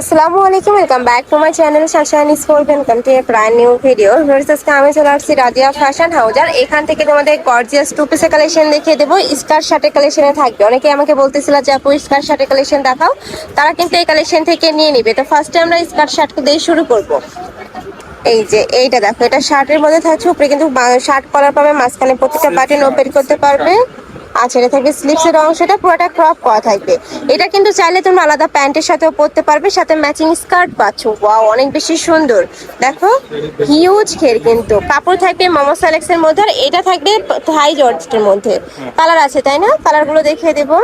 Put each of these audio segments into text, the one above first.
আসসালামু আলাইকুম welcome back to my channel শাসান sport welcome to a brand new video আজকে আমি চলে আসছি রাজিয়া ফ্যাশন হাউস আর এখান থেকে তোমাদের গর্জিয়াস টু পিসের কালেকশন দেখিয়ে দেবো। স্কার্ট শার্টের কালেকশনে থাকবে। অনেকে আমাকে বলতেছিল যে, আপু, স্কার্ট শার্টের কালেকশন দেখাও। তারা কিন্তু এই কালেকশন থেকে নিয়ে নিবে। তো ফার্স্টে আমরা স্কার্ট শার্ট দিয়ে শুরু করব। এই যে, এইটা দেখো, এটা শার্টের মধ্যে থাকছে। উপরে কিন্তু শার্ট কলার পাবে, মাঝখানে প্রত্যেকটা বাটন ওপেন করতে পারবে। আচ্ছা এটা থাকবে স্লিপসের অংশটা পুরোটা ক্রপ করা থাকবে। এটা কিন্তু চাইলে তুমি আলাদা প্যান্টের সাথেও পরতে পারবে, সাথে ম্যাচিং স্কার্ট পাচ্ছ। ওয়াও অনেক বেশি সুন্দর। দেখো হিউজ ঘের কিন্তু। কাপড় থাকবে মোমো সালেক্সের মধ্যে, আর এটা থাকবে থাই জর্জের মধ্যে। কালার আছে, তাই না? কালারগুলো দেখিয়ে দেবো।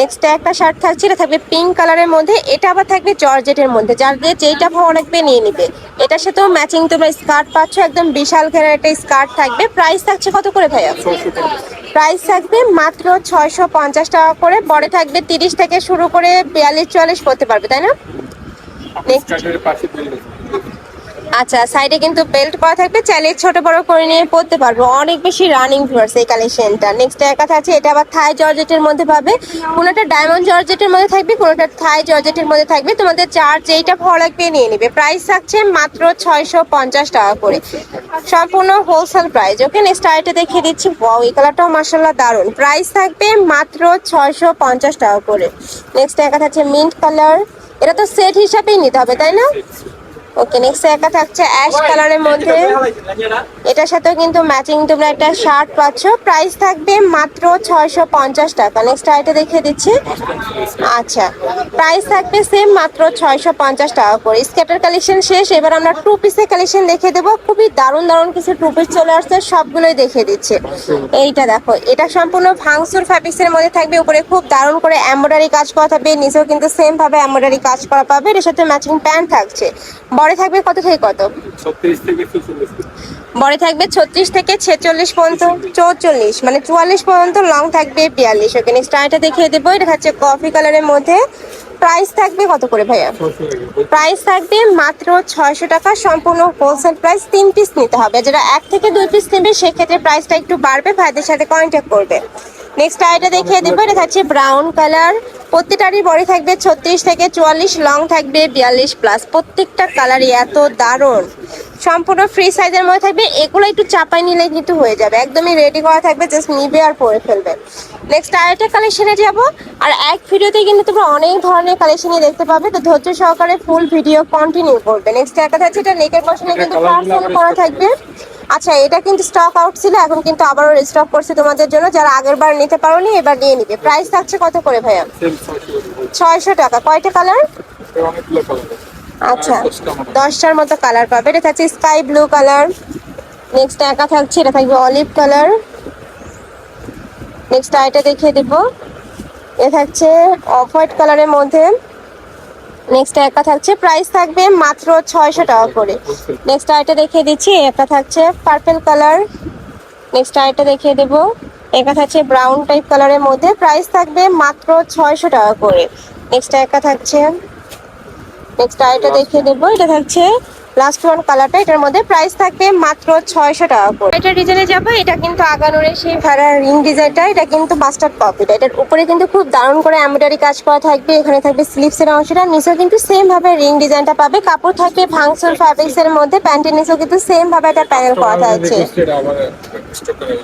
নেক্সট একটা শার্ট থাকছে, এটা থাকবে পিঙ্ক কালারের মধ্যে, এটা আবার থাকবে জর্জেটের মধ্যে। যার যে যেইটা ভালো লাগবে নিয়ে নিবে। এটার সাথেও ম্যাচিং তোমরা স্কার্ট পাচ্ছ, একদম বিশাল ঘেরের একটা স্কার্ট থাকবে। প্রাইস থাকছে কত করে ভাইয়া? প্রাইস থাকবে মাত্র ছয়শো পঞ্চাশ টাকা করে, পরে থাকবে তিরিশ থেকে শুরু করে বিয়াল্লিশ চুয়াল্লিশ করতে পারবে, তাই না? নেক্সট স্কার্টের পাশে বেল্ট আছে। আচ্ছা সাইডে কিন্তু বেল্ট করা থাকবে, চাইলে ছোট বড় করে নিয়ে পরতে পারব। অনেক বেশি রানিং ভিউয়ার্স এই কালেকশনটা নেক্সট একা আছে, এটা আবার থাই জর্জেটের মধ্যে পাবে। কোনোটা ডায়মন্ড জর্জেটের মধ্যে থাকবে, কোনোটা থাই জর্জেটের মধ্যে থাকবে, তোমাদের চার যেইটা ভালো লাগবে নিয়ে নিবে। প্রাইস থাকছে মাত্র ছয়শো পঞ্চাশ টাকা করে। সম্পূর্ণ হোলসেল প্রাইস ওকে নেক্সট আইটা দেখিয়ে দিচ্ছি। ওয়াও এই কালারটাও মার্শাল্লাহ দারুণ। প্রাইস থাকবে মাত্র ছয়শো পঞ্চাশ টাকা করে। নেক্সট একা আছে মিন্ট কালার এটা তো সেট হিসাবেই নিতে হবে, তাই না? ওকে নেক্সট একা থাকছে অ্যাশ কালারের মধ্যে। এটার সাথেও কিন্তু ম্যাচিং তোমরা একটা শার্ট পাচ্ছ। প্রাইস থাকবে মাত্র ছয়শো পঞ্চাশ টাকা। নেক্সট আইটা দেখিয়ে দিচ্ছি। আচ্ছা প্রাইস থাকবে সেম মাত্র ছয়শো পঞ্চাশ টাকা করে। স্কেটার কালেকশন শেষ। এবার আমরা টু পিসের কালেকশন দেখে দেবো। খুবই দারুণ দারুণ কিছু টু পিস চলে আসছে। সবগুলোই দেখিয়ে দিচ্ছে। এইটা দেখো এটা সম্পূর্ণ ভাংসুর ফ্যাব্রিক্সের মধ্যে থাকবে। উপরে খুব দারুণ করে এমব্রয়ডারি কাজ করা থাকবে। নিচেও কিন্তু সেম ভাবে এমব্রয়ডারি কাজ করা পাবে। এর সাথে ম্যাচিং প্যান্ট থাকছে। বড় থাকবে কত থেকে কত? 36 থেকে 46 বড় থাকবে ছত্রিশ থেকে ছেচল্লিশ পর্যন্ত চৌচল্লিশ মানে চুয়াল্লিশ পর্যন্ত লং থাকবে বিয়াল্লিশ। ওকে নেক্সট আরেকটা দেখিয়ে দেবো এটা হচ্ছে কফি কালারের মধ্যে। প্রাইস থাকবে কত করে ভাইয়া? প্রাইস থাকবে মাত্র ছয়শো টাকা সম্পূর্ণ হোলসেল প্রাইস তিন পিস নিতে হবে। যারা এক থেকে দুই পিস নেবে সেক্ষেত্রে প্রাইসটা একটু বাড়বে ভাইদের সাথে কন্ট্যাক্ট করবে। নেক্সট আইটা দেখিয়ে দেবো এটা থাকছে ব্রাউন কালার প্রত্যেকটারই বডি থাকবে ছত্রিশ থেকে চুয়াল্লিশ লং থাকবে বিয়াল্লিশ প্লাস প্রত্যেকটা কালারই এত দারুণ। সম্পূর্ণ ফ্রি সাইজের মধ্যে থাকবে এগুলো একটু চাপাই নিলে কিন্তু হয়ে যাবে। একদমই রেডি করা থাকবে জাস্ট নিবে আর পরে ফেলবে। নেক্সট আরেকটা কালেকশনে যাব। আর এক ভিডিওতে কিন্তু তোমরা অনেক ধরনের কালেকশনই দেখতে পাবে। তো ধৈর্য সহকারে ফুল ভিডিও কন্টিনিউ করবে। নেক্সট একটা থাকছে এটা নেকের পশনে কিন্তু পার্সেল করা থাকবে। আচ্ছা এটা কিন্তু স্টক আউট ছিল এখন কিন্তু আবারও রিস্টক করছে তোমাদের জন্য যারা আগের বার নিতে পারোনি এবার নিয়ে নিবে। প্রাইস থাকছে কত করে ভাইয়া? ছয়শো টাকা। কয়টা কালার আচ্ছা দশটার মতো কালার পাবে। এটা থাকছে স্কাই ব্লু কালার নেক্সট একা থাকছে এটা থাকবে অলিভ কালার নেক্সট আইটা দেখিয়ে দেব। এ থাকছে অফ হোয়াইট কালারের মধ্যে। নেক্সট একা থাকছে প্রাইস থাকবে মাত্র ছয়শো টাকা করে। নেক্সট আইটা দেখিয়ে দিচ্ছি একটা থাকছে পার্পেল কালার নেক্সট আইটা দেখিয়ে দেব একা থাকছে ব্রাউন টাইপ কালারের মধ্যে প্রাইস থাকবে মাত্র ছয়শো টাকা করে। নেক্সট একা থাকছে নেক্সট আইটা দেখিয়ে দেবো, এটা থাকছে লাস্ট ওয়ান কালারটা এটার মধ্যে প্রাইস থাকবে মাত্র ছয়শো টাকা করে। এটা ডিজাইনে যাব এটা কিন্তু আগানোরের সেই ভাড়া রিং ডিজাইনটা এটা কিন্তু মাস্টার্ড কপিটা এটার উপরে কিন্তু খুব দারুণ করে এমব্রয়ডারি কাজ করা থাকবে এখানে থাকবে স্লিপসের অংশটা নিচেও কিন্তু সেম ভাবে রিং ডিজাইনটা পাবে। কাপড় থাকবে ভাংসুর ফ্যাব্রিক্স এর মধ্যে প্যান্টের নিচেও কিন্তু সেম ভাবে একটা প্যানেল করা থাকছে।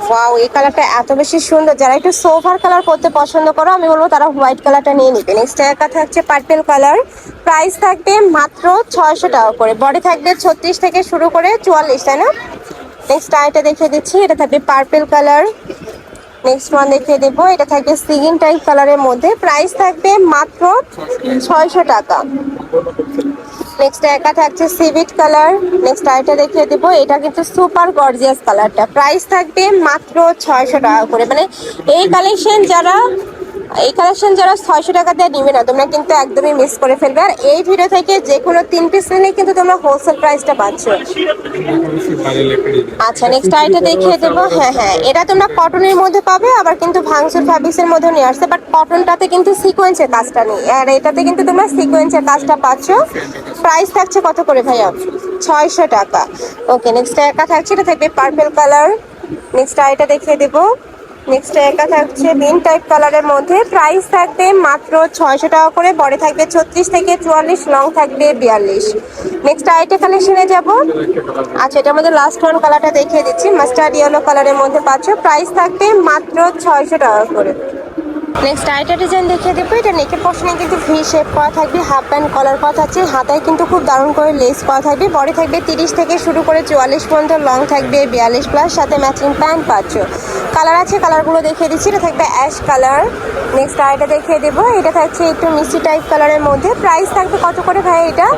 ওয়াও এই কালারটা এত বেশি সুন্দর। যারা একটু সোফার কালার করতে পছন্দ করো আমি বলব তারা হোয়াইট কালারটা নিয়ে নিবে। নেক্সট একটা থাকছে পার্পেল কালার প্রাইস থাকবে মাত্র ছয়শো টাকা করে। বডি থাকবে ছত্রিশ থেকে শুরু করে চুয়াল্লিশ, তাই না? নেক্সট আইটা দেখিয়ে দিচ্ছি, এটা থাকবে পার্পেল কালার নেক্সট ওয়ান দেখিয়ে দেবো, এটা থাকবে সিগিন টাইপ কালারের মধ্যে। প্রাইস থাকবে মাত্র ছয়শো টাকা। নেক্সট একা থাকছে সিভিট কালার নেক্সট আইটা দেখিয়ে দেবো, এটা কিন্তু সুপার গর্জিয়াস কালারটা প্রাইস থাকবে মাত্র ছয়শো টাকা করে। মানে এই কালেকশন যারা এই কালেকশন যারা ছয়শো টাকা দিয়ে নিবে না, তোমরা কিন্তু একদমই মিস করে ফেলবে। আর এই ভিডিও থেকে যে কোনো তিন পিস নিলে কিন্তু তোমরা হোলসেল প্রাইসটা পাচ্ছ। আচ্ছা নেক্সট আইটা দেখিয়ে দেবো। হ্যাঁ হ্যাঁ এটা তোমরা কটনের মধ্যে পাবে, আবার কিন্তু ভাংসুর ফ্যাব্রিক্সের মধ্যে নিয়ে আসছে বাট কটনটাতে কিন্তু সিকোয়েন্সের কাজটা নেই। আর এটাতে কিন্তু তোমরা সিকোয়েন্সের কাজটা পাচ্ছ। প্রাইস থাকছে কত করে ভাইয়া? ছয়শো টাকা। ওকে নেক্সট একা থাকছে, এটা থাকবে পার্পেল কালার নেক্সট আইটা দেখিয়ে দেবো। নেক্সট একা থাকছে বিন টাইপ কালারের মধ্যে। প্রাইস থাকবে মাত্র ছয়শো টাকা করে, বড় থাকবে ছত্রিশ থেকে চুয়াল্লিশ লং থাকবে বিয়াল্লিশ। নেক্সট আইটে কালেকশনে যাব। আচ্ছা এটার মধ্যে লাস্ট ওয়ান কালারটা দেখিয়ে দিচ্ছি। মাস্টার্ড ইয়েলো কালারের মধ্যে পাচ্ছ। প্রাইস থাকবে মাত্র ছয়শো টাকা করে। নেক্সট আইটা ডিজাইন দেখিয়ে দেবো। এটা নেকের পশনে কিন্তু ভি শেপ করা থাকবে হাফ প্যান্ট কলার করা থাকছে। হাতায় কিন্তু খুব দারুণ করে লেস করা থাকবে। বডি থাকবে তিরিশ থেকে শুরু করে চুয়াল্লিশ পর্যন্ত লং থাকবে বিয়াল্লিশ প্লাস সাথে ম্যাচিং প্যান্ট পাচ্ছ। কালার আছে কালারগুলো দেখিয়ে দিচ্ছি। এটা থাকবে অ্যাশ কালার নেক্সট আইটা দেখিয়ে দেবো। এটা থাকছে একটু মিষ্টি টাইপ কালারের মধ্যে। প্রাইস থাকবে কত করে ভাই এটা?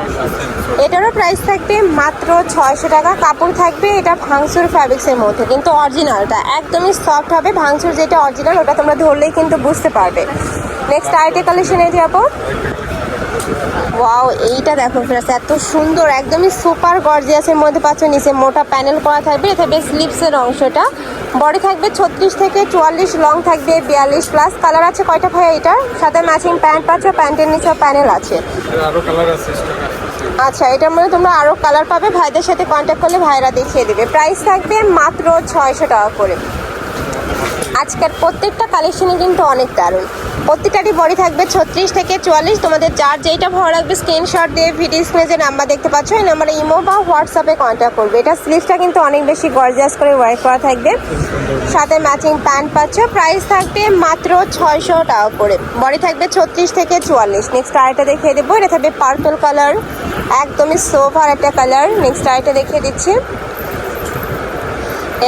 এটারও প্রাইস থাকবে মাত্র ছয়শো টাকা। কাপড় থাকবে এটা ভাংসুর ফ্যাব্রিক্সের মধ্যে, কিন্তু অরিজিনালটা একদমই সফট হবে। ভাংসুর যেটা অরিজিনাল ওটা তোমরা ধরলেই কিন্তু বুঝতে পারবে। নেক্সট আইটে কালেকশনে যাব ওয়াও এইটা দেখো ফ্রেন্ডস এত সুন্দর একদমই সুপার গর্জিয়াসের মধ্যে পাচ্ছ। নিচে মোটা প্যানেল করা থাকবে থাকবে স্লিপসের অংশটা বডি থাকবে ছত্রিশ থেকে চুয়াল্লিশ লং থাকবে বিয়াল্লিশ প্লাস কালার আছে কয়টা ভাই এটার? সাথে ম্যাচিং প্যান্ট পাচ্ছ প্যান্টের নিচেও প্যানেল আছে। আচ্ছা এটার মধ্যে তোমরা আরও কালার পাবে। ভাইদের সাথে কন্ট্যাক্ট করলে ভাইরা দেখিয়ে দেবে। প্রাইস থাকবে মাত্র ছয়শো টাকা করে। আজকের প্রত্যেকটা কালেকশনে কিন্তু অনেক দারুণ। প্রত্যেকটারই বডি থাকবে ছত্রিশ থেকে চুয়াল্লিশ। তোমাদের যার যেইটা ভালো লাগবে স্ক্রিনশট দিয়ে ভিডিও স্ক্রিনে যে নাম্বার দেখতে পাচ্ছ, এই নাম্বারে ইমো বা হোয়াটসঅ্যাপে কন্ট্যাক্ট করবে। এটা স্লিভসটা কিন্তু অনেক বেশি গর্জিয়াস করে ওয়ার্ক করা থাকবে। সাথে ম্যাচিং প্যান্ট পাচ্ছ। প্রাইস থাকবে মাত্র ছয়শো টাকা করে। বডি থাকবে ছত্রিশ থেকে চুয়াল্লিশ। নেক্সট আরেকটা দেখিয়ে দেবো। এটা থাকবে পার্পল কালার একদমই সোফার একটা কালার নেক্সট আরেকটা দেখিয়ে দিচ্ছি।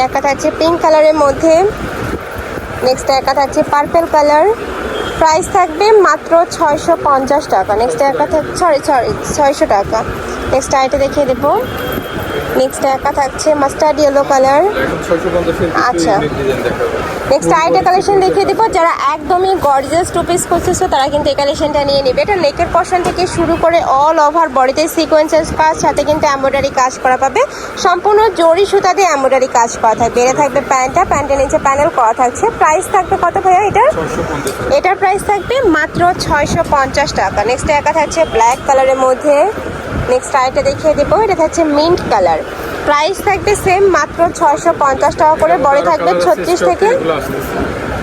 একটা থাকছে পিঙ্ক কালারের মধ্যে। নেক্সট একা থাকছে পার্পেল কালার প্রাইস থাকবে মাত্র ছয়শো পঞ্চাশ টাকা। নেক্সট একা সরি সরি ছয়শো টাকা। নেক্সট আইটা দেখিয়ে দেবো। নেক্সট একা থাকছে মাস্টার্ড ইয়েলো কালার আচ্ছা। নেক্সট আইটা কালেকশন দেখিয়ে দেবো যারা একদমই গর্জিয়াস টু পিস করতেছো তারা কিন্তু এই কালেকশনটা নিয়ে নেবে। এটা নেকের পশন থেকে শুরু করে অল ওভার বডিতে সিকোয়েন্সেস কাজ সাথে কিন্তু এমব্রয়ডারি কাজ করা পাবে। সম্পূর্ণ জরি সুতা দিয়ে এমব্রয়ডারি কাজ করা থাকবে। এটা থাকবে প্যান্টটা প্যান্টের নিচে প্যানেল করা থাকছে। প্রাইস থাকবে কত ভাইয়া এটার? এটার প্রাইস থাকবে মাত্র ছয়শো পঞ্চাশ টাকা। নেক্সট একা থাকছে ব্ল্যাক কালারের মধ্যে। নেক্সট আরেকটা দেখিয়ে দেবো। এটা থাকছে মিন্ট কালার প্রাইস থাকবে সেম মাত্র ছয়শো পঞ্চাশ টাকা করে। বড় থাকবে ছত্রিশ থেকে।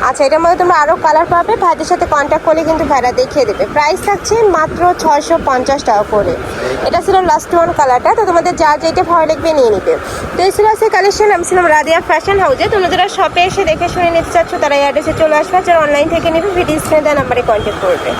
আচ্ছা এটার মধ্যে তোমরা আরও কালার পাবে। ভাইদের সাথে কন্ট্যাক্ট করলে কিন্তু ভাইরা দেখিয়ে দেবে। প্রাইস থাকছে মাত্র ছয়শো পঞ্চাশ টাকা করে। এটা ছিল লাস্ট ওয়ান কালারটা তো তোমাদের যা যেটা ভালো লাগবে নিয়ে নিবে। তো এই ছিল আজকে কালেকশন আমি ছিলাম রাদিয়া ফ্যাশন হাউসে তোমরা যারা শপে এসে দেখে শুনে নিতে চাচ্ছ তারা এই অ্যাড্রেসে চলে আসবে। যারা অনলাইন থেকে নিবে ভিডিও স্ক্রিনে দেওয়া নাম্বারে কন্ট্যাক্ট করবে।